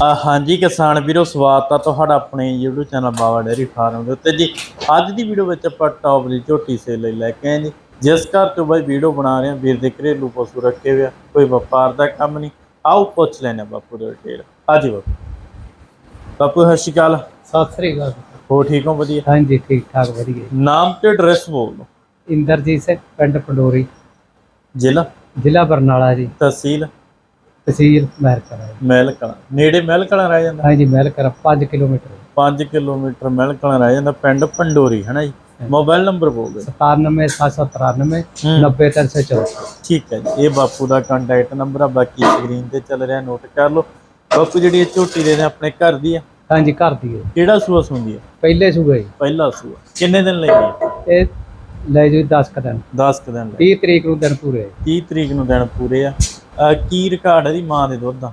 ਹਾਂਜੀ ਕਿਸਾਨ ਵੀਰੋ ਸਵਾਗਤ ਆ ਤੁਹਾਡਾ ਆਪਣੇ YouTube channel Bawa dairy farm ਦੇ ਉੱਤੇ ਜੀ। ਅੱਜ ਦੀ ਵੀਡੀਓ ਵਿੱਚ ਆਪਾਂ ਟੌਪ ਦੀ ਝੋਟੀ ਸੇਲ ਲਈ ਲੈ ਕੇ ਆਏ ਜੀ। ਜਿਸ ਘਰ ਤੋਂ ਬਾਈ ਵੀਡੀਓ ਬਣਾ ਰਹੇ ਆ ਵੀਰ ਦੇ ਘਰੇਲੂ ਪਸ਼ੂ ਰੱਖੇ ਹੋਏ ਆ ਕੋਈ ਵਪਾਰ ਦਾ ਕੰਮ ਨਹੀਂ। ਆਓ ਪੁੱਛ ਲੈਣੇ ਬਾਪੂ ਦੇ ਡਿਟੇਲ ਹਾਂਜੀ ਬਾਪੂ। ਬਾਪੂ ਸਤਿ ਸ਼੍ਰੀ ਅਕਾਲ। ਸਤਿ ਸ੍ਰੀ ਅਕਾਲ। ਹੋ ਠੀਕ ਹੋ? ਵਧੀਆ? ਹਾਂਜੀ ਠੀਕ ਠਾਕ ਵਧੀਆ। ਨਾਮ ਤੇ ਐਡਰੈਸ ਬੋਲ ਦਿਓ। ਇੰਦਰਜੀਤ ਸਿੰਘ ਪਿੰਡ ਪੰਡੋਰੀ। ਜ਼ਿਲ੍ਹਾ? ਜ਼ਿਲ੍ਹਾ ਬਰਨਾਲਾ ਜੀ। ਤਹਿਸੀਲ? ਤਹਿਸੀਲ ਮਹਿਲਕਲਾਂ ਨੇੜੇ ਮਹਿਲਕਲਾਂ ਰਹਿ ਜਾਂਦਾ? ਹਾਂਜੀ ਮਹਿਰਕੜਾ 5 ਕਿਲੋਮੀਟਰ। 5 ਕਿਲੋਮੀਟਰ ਮਹਿਲਕਲਾਂ ਰਹਿ ਜਾਂਦਾ ਪਿੰਡ ਪੰਡੋਰੀ ਹੈ ਨਾ ਜੀ ਮੋਬਾਈਲ ਨੰਬਰ ਬੋਲ ਦਿਓ। 97793 ਹੂੰ। 90364 ਠੀਕ ਹੈ ਜੀ ਇਹ ਬਾਪੂ ਦਾ ਕੰਟੈਕਟ ਨੰਬਰ ਆ ਬਾਕੀ ਸਕਰੀਨ ਤੇ ਚੱਲ ਰਿਹਾ ਨੋਟ ਕਰ ਲਓ। ਬਾਪੂ ਜਿਹੜੀ ਇਹ ਝੋਟੀ ਦੇ ਨੇ ਆਪਣੇ ਘਰ ਦੀ ਆ? ਹਾਂਜੀ ਘਰ ਦੀ ਹੈ। ਕਿਹੜਾ ਸੂਆ ਸੁੰਦੀ ਆ? ਪਹਿਲੇ ਜੀ। ਪਹਿਲਾ ਸੂਆ। ਕਿੰਨੇ ਦਿਨ ਲਈ ਇਹ ਲੈ ਜੀ 10 ਕਦਨ 10 ਕੁ ਦਿਨ ਲਈ। 30 ਤਰੀਕ ਨੂੰ ਦਿਨ ਪੂਰੇ 30 ਤਰੀਕ ਨੂੰ ਦਿਨ ਪੂਰੇ ਆ। ਅਹ ਕੀ ਰਿਕਾਰਡ ਹੈ ਦੀ ਮਾਂ ਦੇ ਦੁੱਧ ਦਾ?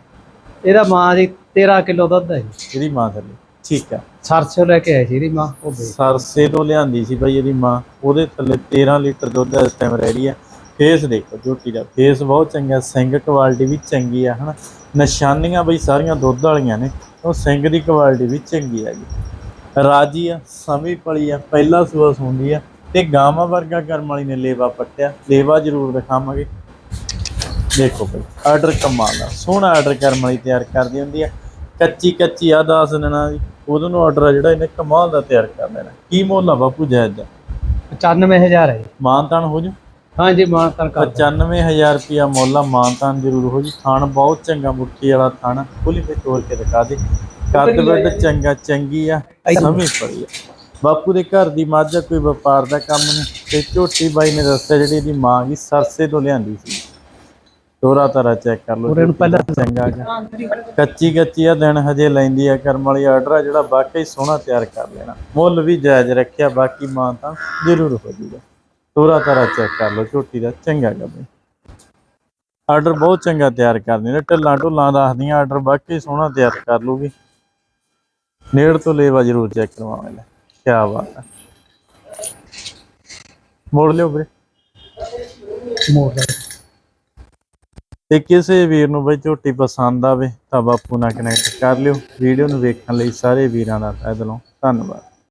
ਇਹਦਾ ਮਾਂ ਜੀ 13 ਕਿਲੋ ਦੁੱਧ ਹੈ ਜੀ। ਇਹਦੀ ਮਾਂ ਥੱਲੇ ਠੀਕ ਆ ਸਰਸੋਂ ਲੈ ਕੇ ਆਈ ਸੀ ਇਹਦੀ ਮਾਂ ਉਹ ਵੇਚ। ਸਰਸੇ ਤੋਂ ਲਿਆਂਦੀ ਸੀ ਬਾਈ ਇਹਦੀ ਮਾਂ। ਉਹਦੇ ਥੱਲੇ 13 ਲੀਟਰ ਦੁੱਧ ਇਸ ਟਾਈਮ ਰੈਡੀ ਆ ਫੇਸ ਦੇਖੋ ਝੋਟੀ ਦਾ ਫੇਸ ਬਹੁਤ ਚੰਗਾ ਸਿੰਘ ਕੁਆਲਿਟੀ ਵੀ ਚੰਗੀ ਆ ਹਨਾ? ਨਿਸ਼ਾਨੀਆਂ ਬਈ ਸਾਰੀਆਂ ਦੁੱਧ ਵਾਲੀਆਂ ਨੇ। ਉਹ ਸਿੰਘ ਦੀ ਕੁਆਲਿਟੀ ਵੀ ਚੰਗੀ ਹੈਗੀ ਰਾਜੀ ਆ ਸਮੀ ਪਲੀ ਆ ਪਹਿਲਾ ਸੂਆ ਸੁੰਦੀ ਆ। ਤੇ ਗਾਵਾਂ ਵਰਗਾ ਕਰਮ ਵਾਲੀ ਨੇ ਲੇਵਾ ਪੱਟਿਆ। ਲੇਵਾ ਜ਼ਰੂਰ ਦਿਖਾਵਾਂਗੇ। ਦੇਖੋ ਬਈ ਆਰਡਰ ਕਮਾਲ ਦਾ ਸੋਹਣਾ ਆਰਡਰ ਕਰਮ ਵਾਲੀ ਤਿਆਰ ਕਰਦੀ ਹੁੰਦੀ ਆ। ਕੱਚੀ ਕੱਚੀ ਆ 10 ਦਿਨਾਂ ਦੀ ਉਦੋਂ ਨੂੰ ਆਰਡਰ ਆ ਜਿਹੜਾ ਇਹਨੇ ਕਮਾਲ ਦਾ ਤਿਆਰ ਕਰ ਲੈਣਾ। ਕੀ ਮੁੱਲ ਆ ਬਾਪੂ ਜਾਇਜ਼ ਦਾ? 95000 ਹੈ ਜੀ। ਮਾਨਤਾਨ ਹੋ ਜੂ? ਹਾਂਜੀ ਮਾਂ ਤਾਂ ਕਰ 95000 ਰੁਪਿਆ ਮੁੱਲ ਆ ਮਾਨਤਾਨ ਜ਼ਰੂਰ ਹੋ ਜੂ। ਥਾਣ ਬਹੁਤ ਚੰਗਾ ਮੁੱਠੀ ਵਾਲਾ ਥਾਣ ਖੁੱਲੀ ਤੇ ਤੋੜ ਕੇ ਦਿਖਾ ਦੇ। ਕੱਦ ਵੱਡ ਚੰਗਾ ਚੰਗੀ ਆ। ਸਮਝ ਪੜੀ ਆ। ਬਾਪੂ ਦੇ ਘਰ ਦੀ ਮੱਝ ਆ, ਕੋਈ ਵਪਾਰ ਦਾ ਕੰਮ ਨਹੀਂ। ਤੇ ਝੋਟੀ ਬਾਈ ਨੇ ਦੱਸਿਆ ਜਿਹੜੀ ਇਹਦੀ ਮਾਂ ਦੀ ਸਰਸੇ ਤੋਂ ਲਿਆਂਦੀ ਸੀ। ਤੋਰਾ ਤਾਰਾ ਚੈੱਕ ਕਰ ਲਓ ਉਰੇ ਨੂੰ ਪਹਿਲਾਂ ਚੰਗਾ ਗਾ। ਕੱਚੀ ਕੱਚੀ ਆ ਦਿਨ ਹਜੇ ਲੈਂਦੀ ਆ ਕਰਮ ਵਾਲੀ ਆਰਡਰ ਆ ਜਿਹੜਾ ਵਾਕਈ ਸੋਹਣਾ ਤਿਆਰ ਕਰ ਲੈਣਾ। ਮੁੱਲ ਵੀ ਜਾਇਜ਼ ਰੱਖਿਆ ਬਾਕੀ ਮਾਂ ਤਾਂ ਜ਼ਰੂਰ ਹੋ ਜੂਗਾ। ਤੋਰਾ ਤਾਰਾ ਚੈੱਕ ਕਰ ਲਓ ਝੋਟੀ ਦਾ ਚੰਗਾ ਗਾ ਬਈ ਆਰਡਰ ਬਹੁਤ ਚੰਗਾ ਤਿਆਰ ਕਰਦੀ ਨੇ ਢੱਲਾਂ ਢੁੱਲਾਂ ਦੱਸਦੀਆਂ ਆਰਡਰ ਵਾਕਈ ਸੋਹਣਾ ਤਿਆਰ ਕਰ ਲੂਗੀ। ਨੇੜ ਤੋਂ ਲੇਵਾ ਜ਼ਰੂਰ ਚੈੱਕ ਕਰਵਾਵਾਂਗੇ। ਲੈ ਕੀ ਬਾਤ ਹੈ ਮੋੜ ਲਿਓ ਵੀਰੇ। ਮੋੜ ਲੈ ਤੇ ਕਿਸੇ ਵੀਰ ਨੂੰ ਬਈ ਝੋਟੀ ਪਸੰਦ ਆਵੇ ਤਾਂ ਬਾਪੂ ਨਾਲ ਕਨੈਕਟ ਕਰ ਲਿਓ। ਵੀਡੀਓ ਨੂੰ ਵੇਖਣ ਲਈ ਸਾਰੇ ਵੀਰਾਂ ਦਾ ਤਹਿ ਦਿਲੋਂ ਧੰਨਵਾਦ।